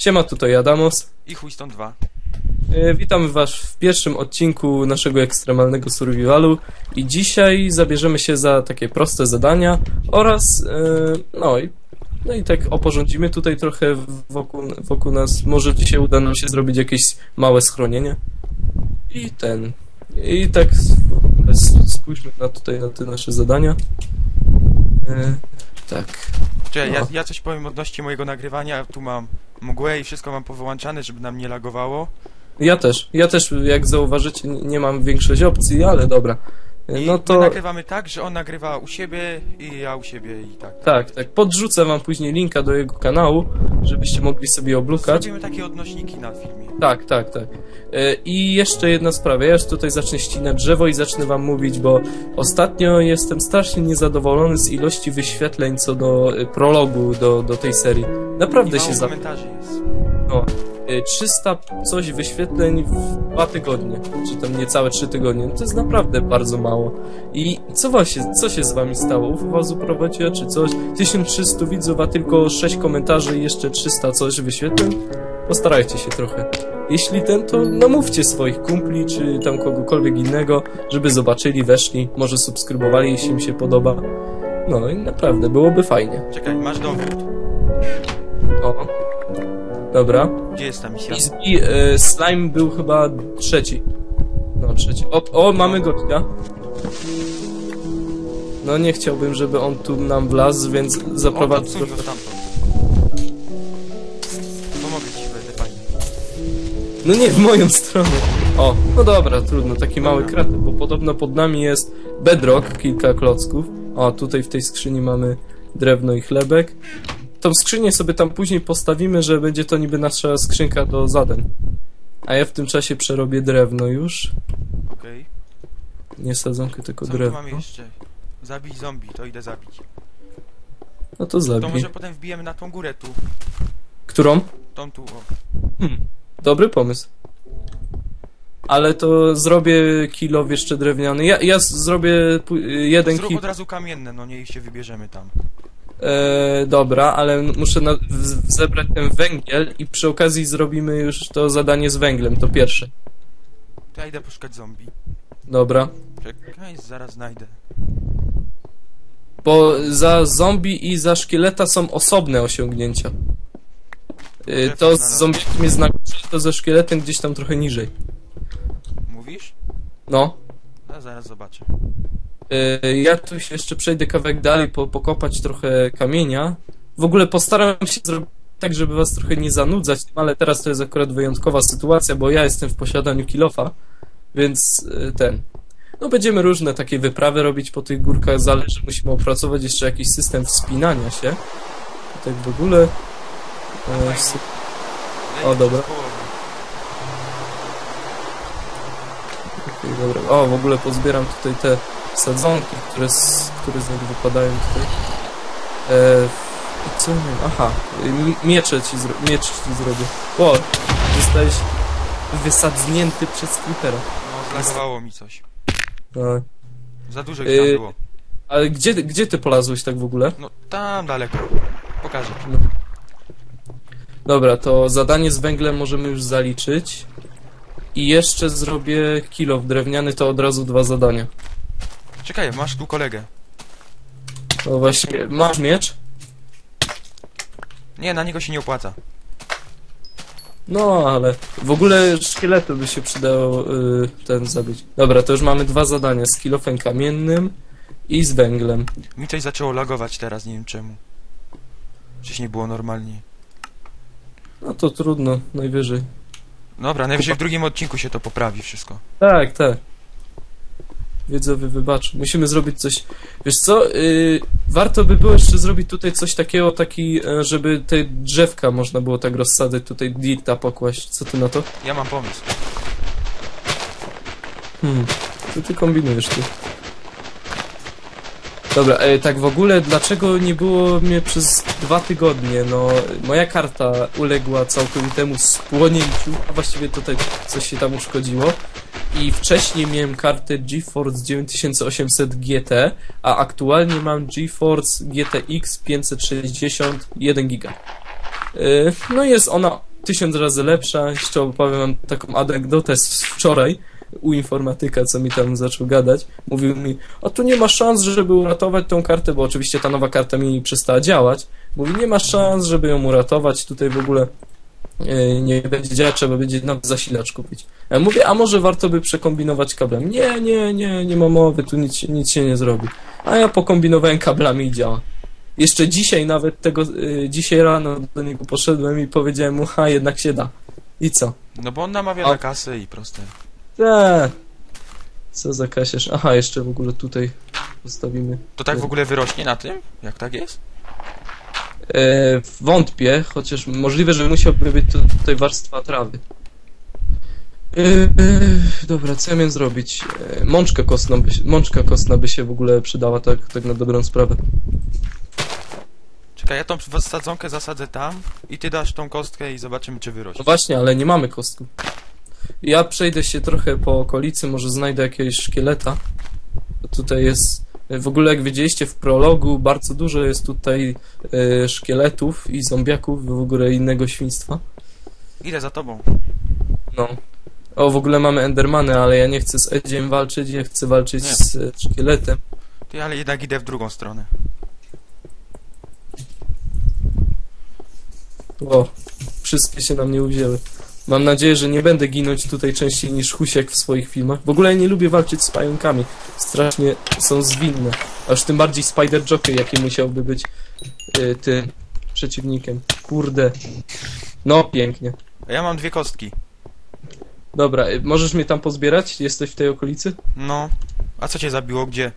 Siema, tutaj Adamos. I chuj stąd dwa. E, Witamy Was w pierwszym odcinku naszego ekstremalnego survivalu i dzisiaj zabierzemy się za takie proste zadania oraz e, no i, no i tak oporządzimy tutaj trochę wokół, wokół nas. Może dzisiaj uda nam się zrobić jakieś małe schronienie i ten i tak spójrzmy na tutaj na te nasze zadania. E, tak. Czekaj, ja, No. ja coś powiem odnośnie mojego nagrywania. Tu mam mgłę i wszystko mam powyłączane, żeby nam nie lagowało. Ja też. Ja też, jak zauważycie, nie mam większość opcji, ale dobra. I No my to nagrywamy tak, że on nagrywa u siebie i ja u siebie i tak. tak, tak. Podrzucę wam później linka do jego kanału, żebyście mogli sobie oblukać. Zrobimy takie odnośniki na filmie. Tak, tak, tak. E, I jeszcze jedna sprawa. Ja już tutaj zacznę ścinać drzewo i zacznę wam mówić, bo ostatnio jestem strasznie niezadowolony z ilości wyświetleń co do e, prologu do, do tej serii. Naprawdę się za... komentarzy jest. No, 300 coś wyświetleń w dwa tygodnie, czy tam niecałe trzy tygodnie, no to jest naprawdę bardzo mało. I co właśnie, co się z wami stało? U was uprowadziła czy coś? 1300 widzów, a tylko 6 komentarzy i jeszcze 300 coś wyświetleń? Postarajcie się trochę. Jeśli ten, to namówcie swoich kumpli, czy tam kogokolwiek innego, żeby zobaczyli, weszli, może subskrybowali, jeśli im się podoba. No i naprawdę, byłoby fajnie. Czekaj, masz dowód. O. Dobra. Gdzie jest ta misja? I e, slime był chyba trzeci. No, trzeci. O, o mamy gościa. No nie chciałbym, żeby on tu nam wlazł, więc O, zaprowadzę. odsuń go stamtąd. Pomogę ci, będę fajnie. No nie, w moją stronę. O, no dobra, trudno, taki mały krater, bo podobno pod nami jest bedrock, kilka klocków. O, tutaj w tej skrzyni mamy drewno i chlebek. Tą skrzynię sobie tam później postawimy, że będzie to niby nasza skrzynka do zadań. A ja w tym czasie przerobię drewno już. Okej. Nie sadzonkę, tylko Co my tu drewno. mamy jeszcze? Zabić zombie, to idę zabić. No to To zabij. może potem wbijemy na tą górę tu. Którą? Tą tu, o. Hmm. Dobry pomysł. Ale to zrobię kilo jeszcze drewniany. Ja, ja z- zrobię pu- jeden Zrób od razu kamienne, no nie i się wybierzemy tam. E, dobra, ale muszę na, w, zebrać ten węgiel i przy okazji zrobimy już to zadanie z węglem, to pierwsze. To ja idę poszukać zombie. Dobra. Czekaj, zaraz znajdę. Bo za zombie i za szkieleta są osobne osiągnięcia. E, to z zombie jest na górze, to ze szkieletem gdzieś tam trochę niżej. Mówisz? No. A zaraz zobaczę. E, Ja tu się jeszcze przejdę kawałek dalej, po, pokopać trochę kamienia. W ogóle postaram się zrobić tak, żeby was trochę nie zanudzać, ale teraz to jest akurat wyjątkowa sytuacja, bo ja jestem w posiadaniu kilofa, więc e, ten. No będziemy różne takie wyprawy robić po tych górkach, zależy, musimy opracować jeszcze jakiś system wspinania się. Tak w ogóle. E, O, dobra. Okej, dobra. O, w ogóle pozbieram tutaj te sadzonki, które z, które z niego wypadają tutaj. E, co nie wiem? Aha, miecze ci, zro, miecz ci zrobię. O, zostałeś wysadznięty przez creepera. No, zlagowało mi coś. No. Za dużo ich tam było. Ale gdzie, gdzie ty polazłeś tak w ogóle? No, tam daleko. Pokażę. Dobra, to zadanie z węglem możemy już zaliczyć. I jeszcze zrobię kilo w drewniany, to od razu dwa zadania. Czekaj, masz tu kolegę. No właśnie, masz miecz? Nie, na niego się nie opłaca. No, ale w ogóle szkieletu by się przydało y, ten zabić. Dobra, to już mamy dwa zadania z kilofem kamiennym i z węglem. Mi coś zaczęło lagować teraz, nie wiem czemu. Wcześniej było normalnie. No to trudno, najwyżej. Dobra, najwyżej w drugim odcinku się to poprawi wszystko. Tak, tak. Widzowie, wybacz. Musimy zrobić coś. Wiesz co? Y, warto by było jeszcze zrobić tutaj coś takiego, taki, e, żeby te drzewka można było tak rozsadzać, tutaj dirta pokłaść. Co ty na to? Ja mam pomysł. Hmm, co ty kombinujesz tu? Dobra, e, tak w ogóle, dlaczego nie było mnie przez dwa tygodnie? No, moja karta uległa całkowitemu spłonięciu, a właściwie tutaj coś się tam uszkodziło. I wcześniej miałem kartę GeForce 9800 GT, a aktualnie mam GeForce GTX 560 1 giga. E, No jest ona tysiąc razy lepsza. Jeszcze opowiem wam taką anegdotę z wczoraj u informatyka, co mi tam zaczął gadać. Mówił mi, a tu nie ma szans, żeby uratować tą kartę, bo oczywiście ta nowa karta mi przestała działać. Mówi, nie ma szans, żeby ją uratować, tutaj w ogóle nie będzie działać, trzeba będzie nowy zasilacz kupić. Ja mówię, a może warto by przekombinować kablem? Nie, nie, nie, nie ma mowy, tu nic, się- nic się nie zrobi. A ja pokombinowałem kablami i działa. Jeszcze dzisiaj nawet tego, y, dzisiaj rano do niego poszedłem i powiedziałem mu, ha, jednak się da. I co? No bo on namawia A- na kasę i proste. Eee, co za kasierz? Aha, jeszcze w ogóle tutaj postawimy. To tak w ogóle wyrośnie na tym? Jak tak jest? E, wątpię, chociaż możliwe, że musiałby być tu, tutaj warstwa trawy. E, e, dobra, co ja miałem zrobić? Mączka kostna by, się- mączka kostna by się w ogóle przydała, tak, tak na dobrą sprawę. Czekaj, ja tą sadzonkę zasadzę tam i ty dasz tą kostkę i zobaczymy czy No wyrośnie. właśnie, ale nie mamy kostku. Ja przejdę się trochę po okolicy, może znajdę jakiegoś szkieleta. Tutaj jest, w ogóle jak wiedzieliście w prologu, bardzo dużo jest tutaj e, szkieletów i zombiaków, w ogóle innego świństwa. Idę za tobą. No. O, w ogóle mamy Endermany, ale ja nie chcę z Edziem walczyć, ja chcę walczyć Nie. z e, szkieletem. Ty, ale jednak idę w drugą stronę. O, wszystkie się na mnie uwzięły. Mam nadzieję, że nie będę ginąć tutaj częściej niż Husiek w swoich filmach. W ogóle ja nie lubię walczyć z pająkami. Strasznie są zwinne. Aż tym bardziej Spider Jockey, jaki musiałby być y, tym przeciwnikiem. Kurde. No, pięknie. A ja mam dwie kostki. Dobra, y, możesz mnie tam pozbierać? Jesteś w tej okolicy? No. A co cię zabiło? Gdzie?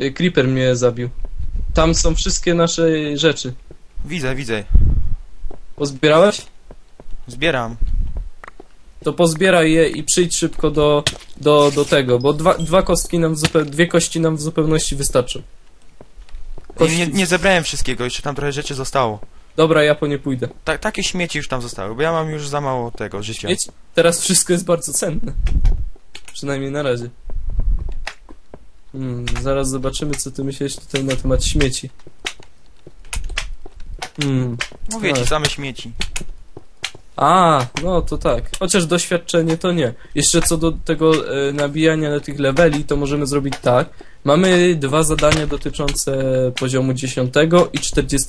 Y, Creeper mnie zabił. Tam są wszystkie nasze rzeczy. Widzę, widzę. Pozbierałeś? Zbieram. To pozbieraj je i przyjdź szybko do, do, do tego, bo dwa, dwa kostki nam w dwie kości nam w zupełności wystarczą. I nie, nie zebrałem wszystkiego, jeszcze tam trochę rzeczy zostało. Dobra, ja po nie pójdę. Ta, takie śmieci już tam zostały, bo ja mam już za mało tego życia. Teraz wszystko jest bardzo cenne. Przynajmniej na razie. Hmm, zaraz zobaczymy, co ty myślisz tutaj na temat śmieci. Hmm. Mówię ci, tak. same śmieci. A, no to tak. Chociaż doświadczenie to nie. Jeszcze co do tego e, nabijania tych leveli, to możemy zrobić tak. Mamy dwa zadania dotyczące poziomu 10 i 40.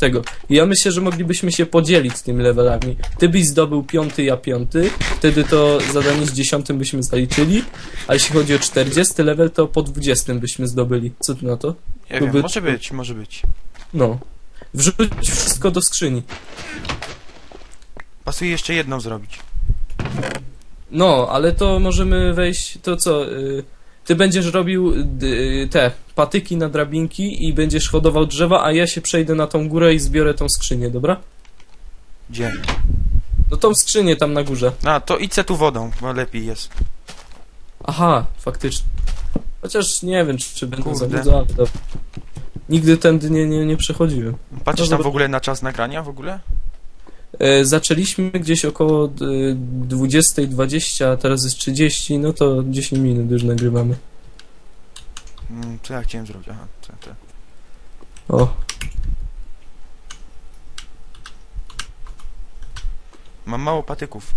I ja myślę, że moglibyśmy się podzielić tymi levelami. Ty byś zdobył piąty, ja piąty. Wtedy to zadanie z 10 byśmy zaliczyli. A jeśli chodzi o 40 level, to po 20 byśmy zdobyli. Co ty na to? Byłby- wiem, może być, może być. No. Wrzuć wszystko do skrzyni. Pasuje jeszcze jedną zrobić. No, ale to możemy wejść, to co, y, ty będziesz robił y, te patyki na drabinki i będziesz hodował drzewa, a ja się przejdę na tą górę i zbiorę tą skrzynię, dobra? Gdzie? No tą skrzynię tam na górze. A, to idź se tu wodą, bo lepiej jest. Aha, faktycznie. Chociaż nie wiem, czy, czy będę za bardzo, ale dobra. Nigdy tędy nie, nie, nie przechodziłem. Patrzysz No tam w ogóle na czas nagrania w ogóle? E, zaczęliśmy gdzieś około y, 20.20, a teraz jest 30, no to 10 minut już nagrywamy. Mm, co ja chciałem zrobić? Aha, co, to. O, Mam mało patyków.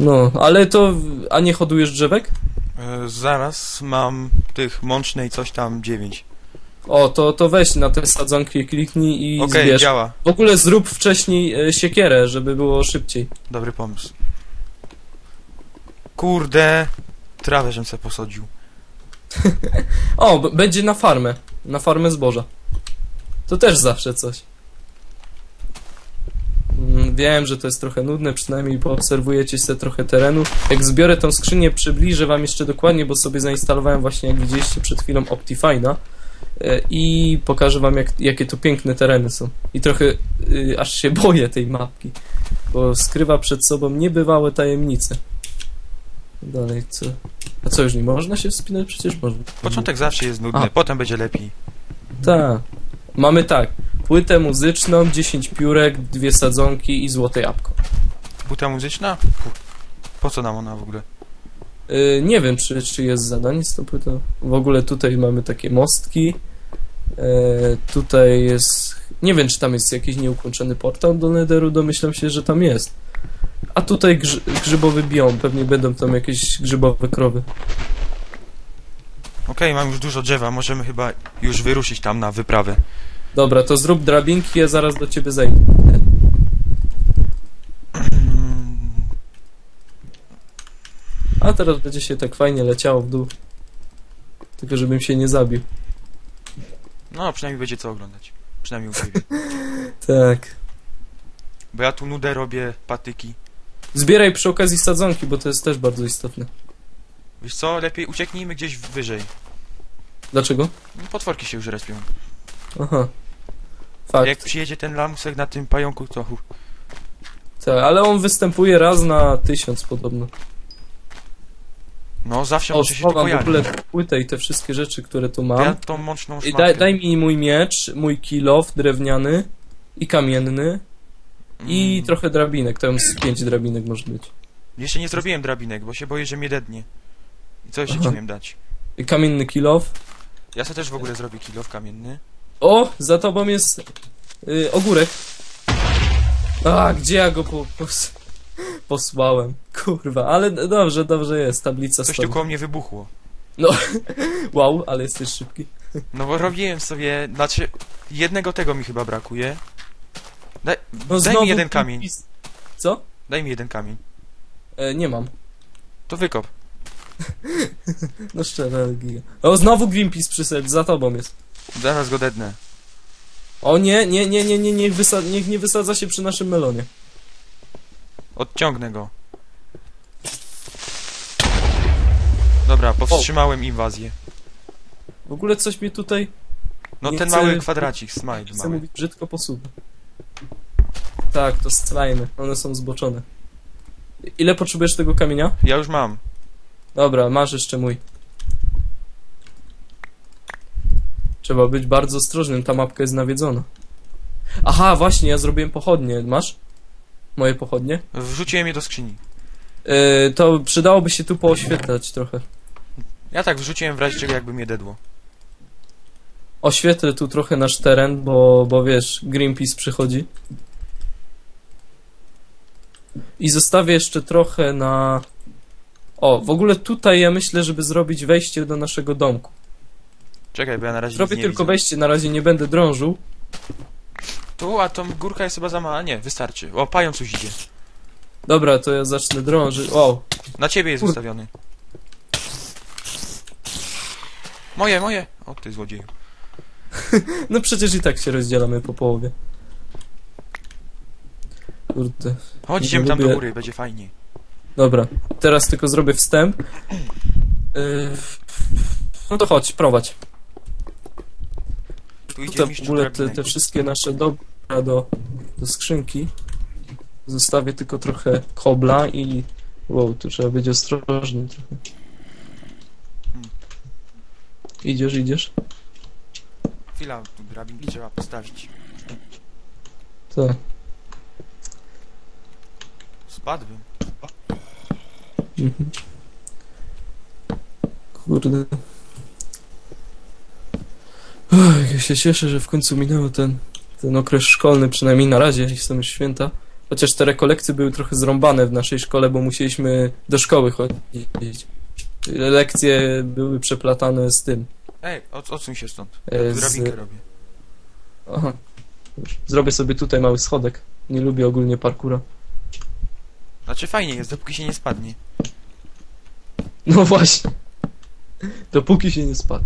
no, ale to, a nie hodujesz drzewek? E, zaraz mam tych mącznej coś tam 9. O, to, to weź na te sadzonki, kliknij i Okej, zbierz. działa. W ogóle zrób wcześniej e, siekierę, żeby było szybciej. Dobry pomysł. Kurde, trawę żem se posadził. O, b- będzie na farmę. Na farmę zboża. To też zawsze coś. Mm, Wiem, że to jest trochę nudne, przynajmniej poobserwujecie sobie trochę terenu. Jak zbiorę tą skrzynię, przybliżę wam jeszcze dokładnie, bo sobie zainstalowałem właśnie, jak widzieliście przed chwilą, Optifine'a i pokażę wam, jak, jakie to piękne tereny są. I trochę y, aż się boję tej mapki, bo skrywa przed sobą niebywałe tajemnice. Dalej, co? A co, już nie można się wspinać? Przecież można. Początek zawsze jest nudny, A. potem będzie lepiej. Tak. Mamy tak. Płytę muzyczną, 10 piórek, dwie sadzonki i złote jabłko. Płyta muzyczna? Pu- Po co nam ona w ogóle? Yy, nie wiem, czy, czy jest zadanie z tą płytą. W ogóle tutaj mamy takie mostki. Yy, tutaj jest Nie wiem, czy tam jest jakiś nieukończony portal do Netheru, domyślam się, że tam jest. A tutaj grzy grzybowy biom, pewnie będą tam jakieś grzybowe krowy. Okej, mam już dużo drzewa, możemy chyba już wyruszyć tam na wyprawę. Dobra, to zrób drabinki, ja zaraz do ciebie zejdę. A teraz będzie się tak fajnie leciało w dół. Tylko żebym się nie zabił. No, przynajmniej będzie co oglądać. Przynajmniej u ciebie. Tak. Bo ja tu nudę robię, patyki. Zbieraj przy okazji sadzonki, bo to jest też bardzo istotne. Wiesz co, lepiej ucieknijmy gdzieś wyżej. Dlaczego? No, Potworki się już respią. Aha. Fakt. Jak przyjedzie ten lamusek na tym pająku, to... Tak, ale on występuje raz na tysiąc podobno. No, zawsze O, muszę się tu schowam w pojawić. ogóle płytę i te wszystkie rzeczy, które tu Ja mam. tą mączną I szmatkę. daj, daj mi mój miecz, mój kilof drewniany i kamienny i Mm. trochę drabinek. Tam z pięć drabinek może być. Jeszcze nie zrobiłem drabinek, bo się boję, że mnie dednie. I co jeszcze Aha. ci miałem dać? I kamienny kilof. Ja sobie też w ogóle zrobię kilow kamienny. O, za tobą jest y, ogórek. A, gdzie ja go po, pos, posłałem? Kurwa, ale dobrze, dobrze jest, tablica Coś stoi. tu koło mnie wybuchło. Wow, ale jesteś szybki. No bo robiłem sobie, znaczy, jednego tego mi chyba brakuje. Daj, No, daj mi jeden kamień, pis- Co? daj mi jeden kamień. E, nie mam. To wykop. No szczerze, giga. O, znowu Greenpeace przyszedł, za tobą jest. Zaraz go dednę. O nie, nie, nie, nie, nie, niech, niech nie wysadza się przy naszym melonie. Odciągnę go. Dobra, powstrzymałem inwazję. W ogóle coś mnie tutaj, No Nie ten chcę- mały kwadracik, smile chcę mały. mówić brzydko, posuwa. Tak, to slajmy, one są zboczone. Ile potrzebujesz tego kamienia? Ja już mam. Dobra, masz jeszcze mój. Trzeba być bardzo ostrożnym, ta mapka jest nawiedzona. Aha, właśnie, ja zrobiłem pochodnie. Masz? Moje pochodnie? Wrzuciłem je do skrzyni. Yy, to przydałoby się tu pooświetlać trochę. Ja tak wrzuciłem w razie czego jakby mnie dedło. Oświetlę tu trochę nasz teren, bo, bo wiesz, Greenpeace przychodzi. I zostawię jeszcze trochę na... O, w ogóle tutaj ja myślę, żeby zrobić wejście do naszego domku. Czekaj, bo ja na razie Zrobię tylko widzę. wejście, na razie nie będę drążył. Tu, a tą górka jest chyba za mała. Nie, wystarczy. O, pając już idzie. Dobra, to ja zacznę drążyć. O, Na ciebie jest Kur- wystawiony. Moje, moje! O, ty złodzieju. no przecież i tak się rozdzielamy po połowie. Kurde. Chodź, Nie idziemy tam do lubię- góry, będzie fajnie. Dobra, teraz tylko zrobię wstęp. Yy, No to chodź, prowadź. Tu idzie Tutaj w ogóle te, drabinek. te wszystkie nasze dobra do, do skrzynki. Zostawię tylko trochę kobla i... Wow, tu trzeba być ostrożny trochę. Idziesz, idziesz? Chwila, drabinki trzeba postawić. Tak. Spadłem. Mhm. Kurde. Ach, ja się cieszę, że w końcu minął ten, ten okres szkolny, przynajmniej na razie, jeśli są już święta. Chociaż te rekolekcje były trochę zrąbane w naszej szkole, bo musieliśmy do szkoły chodzić. Lekcje były przeplatane z tym. Ej, od, odsuń się stąd. e, Tu Z... drabinkę robię. Aha. Zrobię sobie tutaj mały schodek. Nie lubię ogólnie parkura. Znaczy fajnie jest, dopóki się nie spadnie. No właśnie. Dopóki się nie spadł.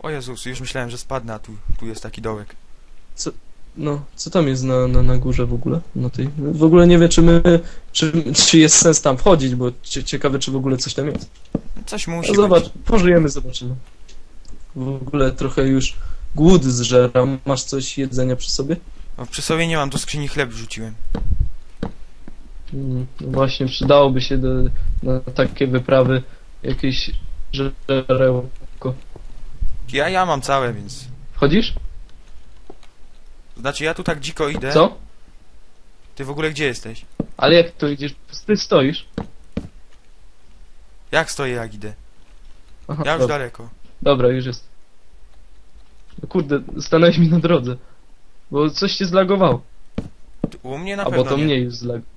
O Jezus, już myślałem, że spadnę, a tu, tu jest taki dołek. No, co tam jest na, na, na górze w ogóle? Na tej... W ogóle nie wiem, czy my, czy, czy jest sens tam wchodzić, bo cie, ciekawe, czy w ogóle coś tam jest. Coś musi No zobacz, być. pożyjemy, zobaczymy. W ogóle trochę już głód zżeram. Masz coś jedzenia przy sobie? O, przy sobie nie mam, do skrzyni chleb wrzuciłem. Mm, no właśnie, przydałoby się do, na takie wyprawy jakieś żerełko. Ja, ja mam całe, więc... Wchodzisz? Znaczy ja tu tak dziko idę. Co? Ty w ogóle gdzie jesteś? Ale jak to idziesz? Ty stoisz? Jak stoję, jak idę? Aha, Ja już dobra. daleko. Dobra, już jest. No kurde, stanąłeś mi na drodze. Bo coś się zlagowało. U mnie na Albo pewno to nie. mnie już zlagowało.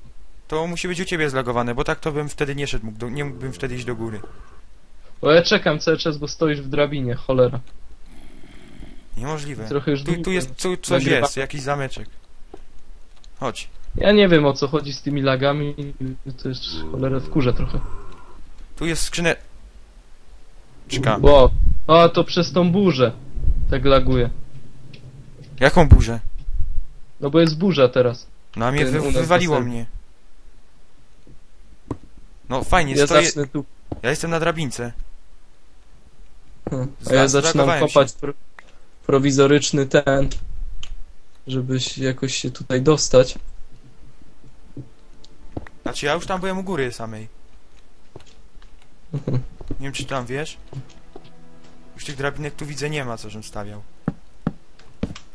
To musi być u ciebie zlagowane, bo tak to bym wtedy nie szedł, mógł do, nie mógłbym wtedy iść do góry. Bo ja czekam cały czas, bo stoisz w drabinie, cholera. Niemożliwe. Trochę już Tu, tu jest, tu coś nagrywa- jest, jakiś zameczek. Chodź. Ja nie wiem o co chodzi z tymi lagami, to jest cholera wkurza trochę. Tu jest skrzynę... Czka. Bo, a to przez tą burzę tak laguje. Jaką burzę? No bo jest burza teraz. No a mnie wy, wywaliło na mnie. No fajnie, Ja stoję... zacznę tu. Ja jestem na drabince. Hmm. A ja zaczynam kopać pro, prowizoryczny ten, żebyś jakoś się tutaj dostać. Znaczy ja już tam byłem u góry samej. Nie wiem czy tam wiesz? Już tych drabinek tu widzę nie ma, co żem stawiał.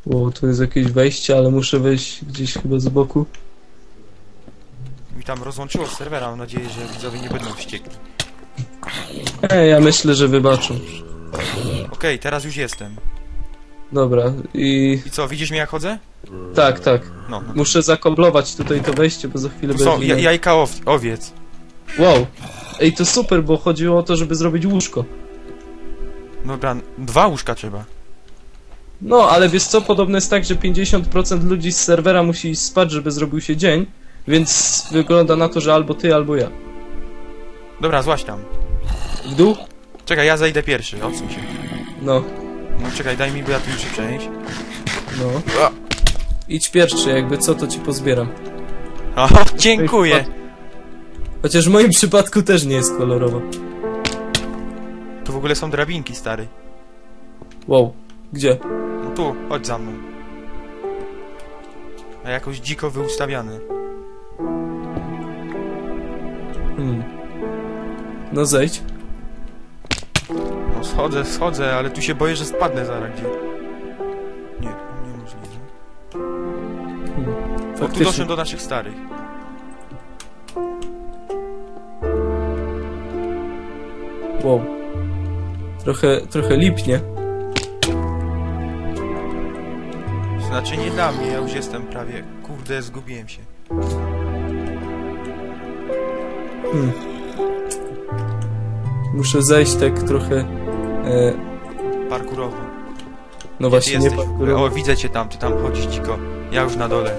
Bo tu jest jakieś wejście, ale muszę wejść gdzieś chyba z boku. Mi tam rozłączyło z serwera, mam nadzieję, że widzowie nie będą wściekli. E, ja myślę, że wybaczą. Okej, teraz już jestem. Dobra, i I co, widzisz mnie jak chodzę? tak, tak. No. no. Muszę zakoblować tutaj to wejście, bo za chwilę Tu są będzie... ja, jajka ow owiec. Wow. Ej, to super, bo chodziło o to, żeby zrobić łóżko. Dobra, dwa łóżka trzeba. No, ale wiesz co, podobno jest tak, że 50% ludzi z serwera musi iść spać, żeby zrobił się dzień, więc wygląda na to, że albo ty, albo ja. Dobra, złaś tam. W dół? Czekaj, ja zejdę pierwszy, odsuń się. No, No czekaj, daj mi, bo ja tu muszę przejść. no. Idź pierwszy, jakby co, to ci pozbieram. Aha, dziękuję. Chociaż w moim przypadku też nie jest kolorowo. Tu w ogóle są drabinki, stary. Wow. Gdzie? No tu, chodź za mną. A jakoś dziko wyustawiany. Hmm. No zejdź. No schodzę, schodzę, ale tu się boję, że spadnę zaraz gdzie. Nie, niemożliwe. Hmm. O, tu Faktycznie. doszłem do naszych starych. Wow. Trochę, trochę lipnie. Znaczy nie dla mnie, ja już jestem prawie... Kurde, zgubiłem się. Hmm. Muszę zejść tak trochę... E, Parkurowo. no Gdzie właśnie, nie parkurowo. O, widzę cię tam, ty tam chodzisz dziko. Ja już na dole.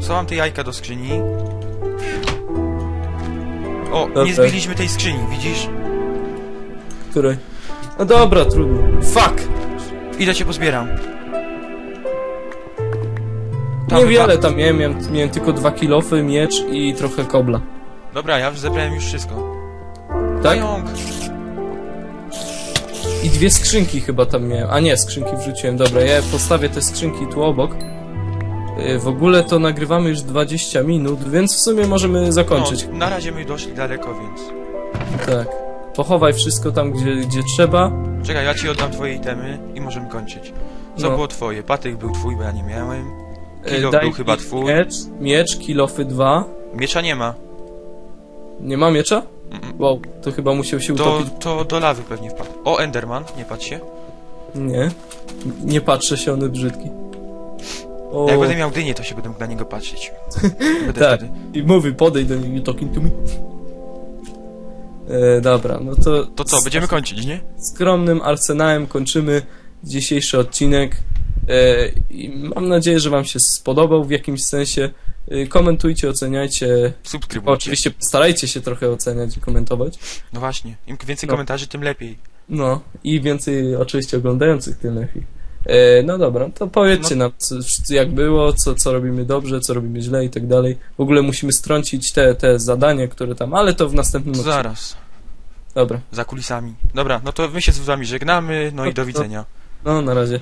Schowam te jajka do skrzyni. O, Dobra. nie zbiliśmy tej skrzyni, widzisz? Której? No dobra, trudno. Fuck! Idę cię pozbieram. Tam Niewiele tam miałem, miałem, miałem tylko dwa kilofy, miecz i trochę kobla. Dobra, ja już zebrałem już wszystko. Tak? Pająk! I dwie skrzynki chyba tam miałem. A nie, skrzynki wrzuciłem. Dobra, ja postawię te skrzynki tu obok. Yy, W ogóle to nagrywamy już 20 minut, więc w sumie możemy zakończyć. No, na razie my doszli daleko, więc... Tak. Pochowaj wszystko tam, gdzie, gdzie trzeba. Czekaj, ja ci oddam twoje itemy i możemy kończyć. Co No. było twoje? Patyk był twój, bo ja nie miałem. Yy, Kilof daj był chyba twój. Miecz, miecz, kilofy 2. Miecza nie ma. Nie ma miecza? Wow, to chyba musiał się To, utopić. to do lawy pewnie wpadł. O, Enderman, nie patrz się. Nie. Nie patrzę się, on jest brzydki. O, Jak będę miał dynię, to się będę mógł na niego patrzeć. Będę tak. wtedy. I mówi, podejdź do niego, you talking to me. E, dobra, no to... To co, będziemy kończyć, nie? skromnym arsenałem kończymy dzisiejszy odcinek. E, I mam nadzieję, że Wam się spodobał w jakimś sensie. E, Komentujcie, oceniajcie. Subskrybujcie. Oczywiście starajcie się trochę oceniać i komentować. No właśnie, im więcej No. komentarzy, tym lepiej. No i więcej oczywiście oglądających tym lepiej. E, no dobra, to powiedzcie No. nam, co, jak było, co, co robimy dobrze, co robimy źle i tak dalej. W ogóle musimy strącić te, te zadania, które tam, ale to w następnym odcinku. Zaraz, Dobra, za kulisami. Dobra, no to my się z wami żegnamy, no i do widzenia. no na razie.